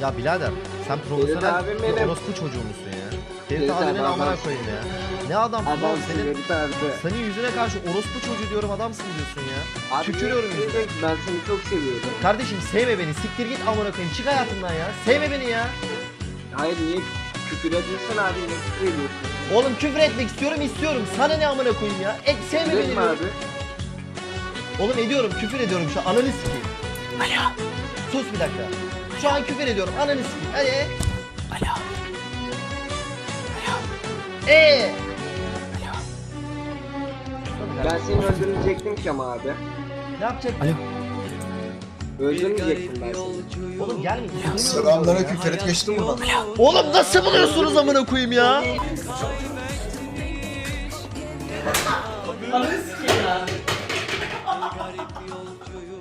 Ya birader sen profesyonel abim bir benim. orospu çocuğu musun ya? Ferit Ferit abinin abi, amına adam. koyayım ya. Ne adamsın oğlum senin? Ferit abi. Senin yüzüne karşı orospu çocuğu diyorum adamsın diyorsun ya. Abi Tükürüyorum yüzüne. Ben seni çok seviyorum. Kardeşim sevme beni siktir git amına koyayım çık hayatımdan ya. Sevme beni ya. Hayır niye küfür ediyorsun abi? Niye küfür ediyorsun? Oğlum küfür etmek istiyorum istiyorum. Sana ne amına koyayım ya? Et sevme Küfür beni diyorum. abi. Oğlum ediyorum küfür ediyorum şu an ananı sikeyim. Alo. Sus bir dakika. Şu an küfür ediyorum ananı sikeyim. Hadi. Alo. Alo. Eee. Ben seni öldürmeyecektim ki ama abi. Ne yapacak? Öldürmeyecektim ben seni. Oğlum gelme. istemiyorum Selamünaleyküm ya. Ferit geçti buradan. Oğlum nasıl buluyorsunuz amına koyayım ya?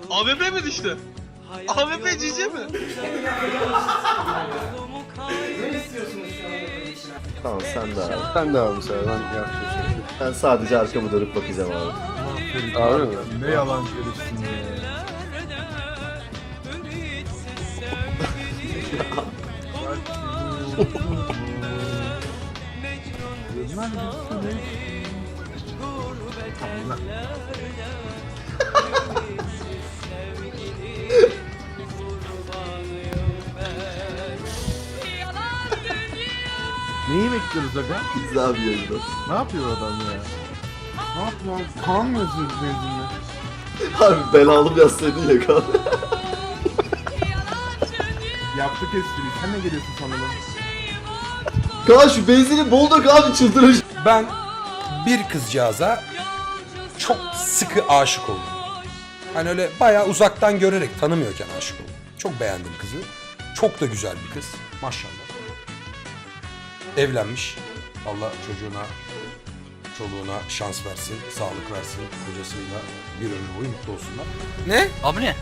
AVP mi düştü? AVP cici mi? Tamam sen de abi. Sen de abi sen ben yaklaşıyorum. Ben sadece arkamı dönüp bakacağım abi. Abi mi? Ne yalan söylesin ya. Neyi bekliyoruz aga? Biz abi yayında. Ne yapıyor adam ya? Ne yapıyor? Kan mı yazıyor benzinle? Harbi belalı yazsaydın ya kan. Yaptık espriyi. Sen ne geliyorsun sanırım? Kaan şu benzini bol dök abi çıldırır. Ben bir kızcağıza çok sıkı aşık oldum. Hani öyle bayağı uzaktan görerek tanımıyorken aşık oldum. Çok beğendim kızı. Çok da güzel bir kız. Maşallah. Evlenmiş. Allah çocuğuna, çoluğuna şans versin, sağlık versin. Kocasıyla bir ömür boyu mutlu olsunlar. Ne? Abi ne?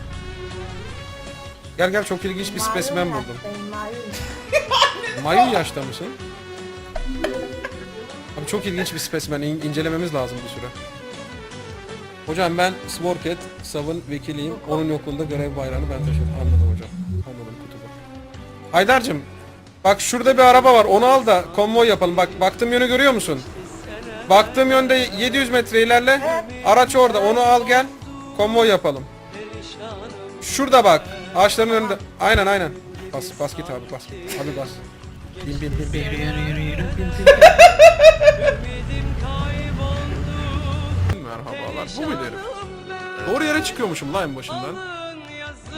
Gel gel çok ilginç bir spesimen buldum. Mayın yaşta mısın? Abi çok ilginç bir spesimen. İn- incelememiz lazım bir süre. Hocam ben Sporket, Sav'ın vekiliyim. Onun yokluğunda görev bayrağını ben taşıyorum. Anladım hocam. Anladım kutubu. Haydar'cığım Bak şurada bir araba var. Onu al da konvoy yapalım. Bak baktığım yönü görüyor musun? Baktığım yönde 700 metre ilerle. Araç orada. Onu al gel. Konvoy yapalım. Şurada bak. Ağaçların önünde. Aynen aynen. Bas bas git abi bas. Abi bas. Bin bin bin bin. Yürü yürü yürü Merhabalar. Bu mu derim? Doğru yere çıkıyormuşum lan başından.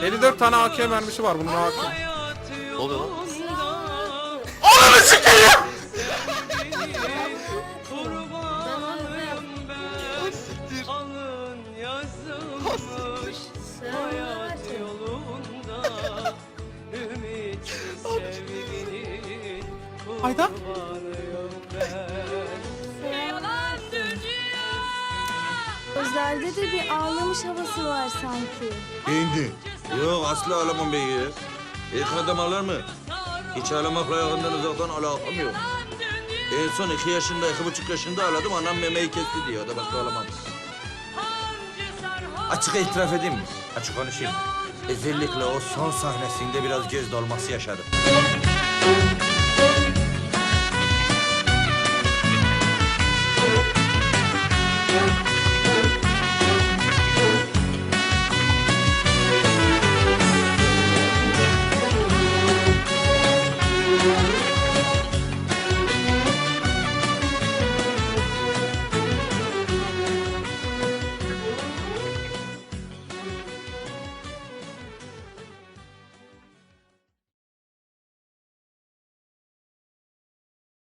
54 tane AK mermisi var bunun AK. Oluyor lan? Ayda? Gözlerde de bir ağlamış havası var sanki. İndi. Yok asla ağlamam be ya. İlk adam ağlar mı? Hiç ağlamakla yakından uzaktan alakam yok. En son iki yaşında, iki buçuk yaşında ağladım. Anam memeyi kesti diye. O da başka ağlamam. Açık itiraf edeyim mi? Açık konuşayım. Özellikle o son sahnesinde biraz göz dolması yaşadım.